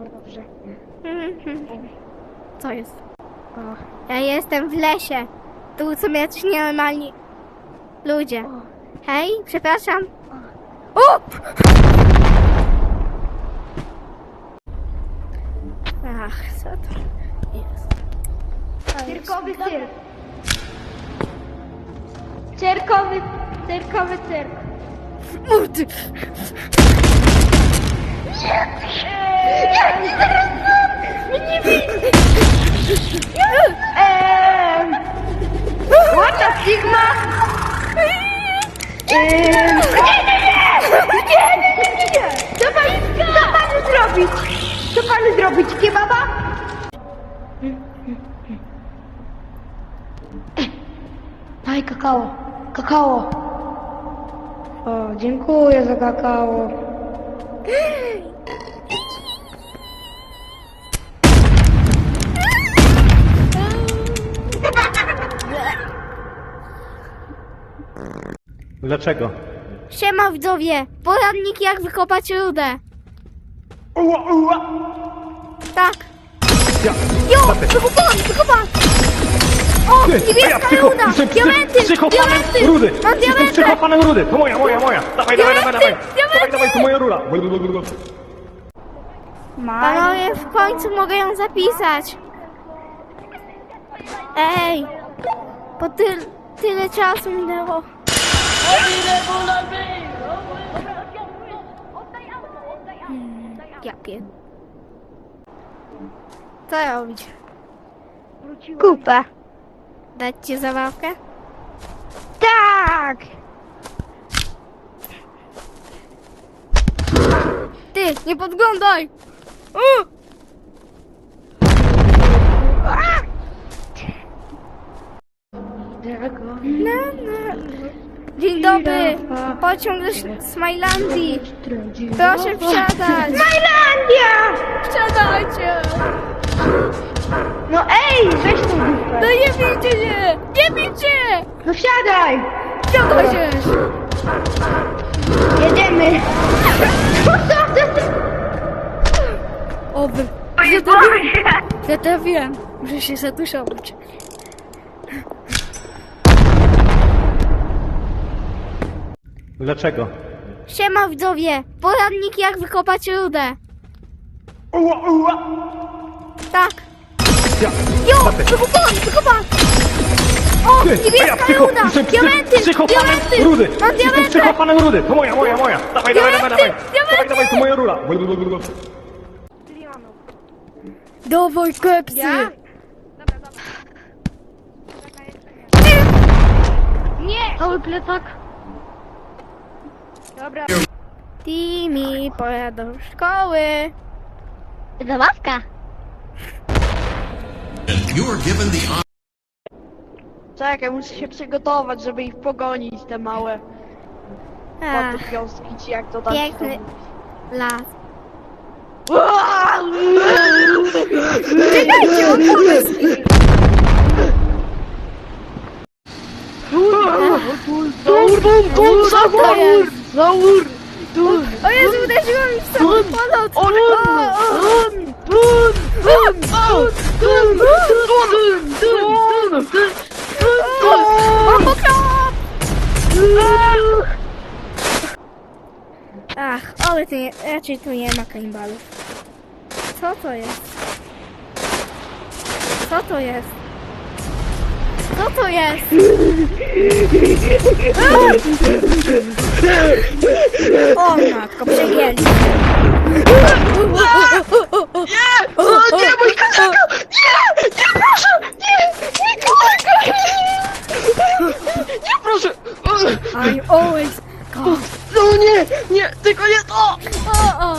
Ale dobrze. Co jest? O, ja jestem w lesie. Tu są jacyś nienormalni ludzie. Hej, przepraszam. O! Ach, co to jest? Cyrkowy cyrk. Cyrkowy, cyrkowy cyrk. Mordy! What the Sigma? Eee, nie, nie, nie! Nie, nie, nie, nie, nie! Co pan, co panu zrobić? Co panu zrobić, kebaba? Daj kakao, kakao. O, dziękuję za kakao. Dlaczego? Siema widzowie! Poradnik jak wykopać rudę. Uła, uła! Tak. Ja, Jo! Patrz. Wykopałem! Wykopałem! O! Ty, a ja Niebieska psycho, ruda! psy- psy- Diamenty! psychopanem Diamenty! rudy! Mam Jestem diamenty! psychopanem rudy! To moja, moja, moja! Dawaj, dawaj, dawaj, dawaj! Diamenty! Dawaj, dawaj, to moja rura! Panowie, w końcu mogę ją zapisać. Ej! Po ty, tyle czasu minęło. Hmm, Ja pier... Co robić? Kupę. Dać ci zabawkę? Tak! Ty, nie podglądaj! U! Na, na. Dzień dobry! Pociąg do Smilandii! Proszę wsiadać! Tajlandia! Wsiadajcie! No ej, weź tą No dupę. nie bijcie się! Nie bijcie! No wsiadaj! Wsiadaj się! Jedziemy. Co to? to- Oby! Zatrafiłem! Zatrafiłem! Muszę się zatuszować. Dlaczego? Siema widzowie! Poradnik jak wykopać rudę. Uła, uła! Tak! Ja, Jo! Patrz. Wykopałem! Wykopałem! O! Ty, a ja Niebieska psycho, ruda! psy- psy- Diamenty! psychopanem Diamenty! rudy! Mam Jestem diamenty! psychopanem rudy! To moja, moja, moja! Dawaj, dawaj, dawaj, dawaj! Diamenty! Dawaj, dawaj, to moja rura! Dawaj kepsy! Ja? Nie! Cały plecak. Dobra. Timi, pora do szkoły. Zabawka. You are given the honor. Czekaj, muszę się przygotować, żeby ich pogonić, te małe Ach, czy jak to tam piękny las. Czekajcie, mam pomysł! Zaur, bum, bum, Co to zaur, dur, O Jezu, uderzyło mi w samolot! o. dun, dun, dun, dun, dun, dun, dun, dun, dun, O, pokrop! Ach, ale tu nie, raczej tu nie ma kannibalów. Co to jest? Co to jest? Co to jest? O matko, przegięli. O nie, mój kolega! Nie! Nie, proszę! Nie! Nie, kolega! Nie, proszę! I always go. No nie! Nie! Tylko nie to! O, o.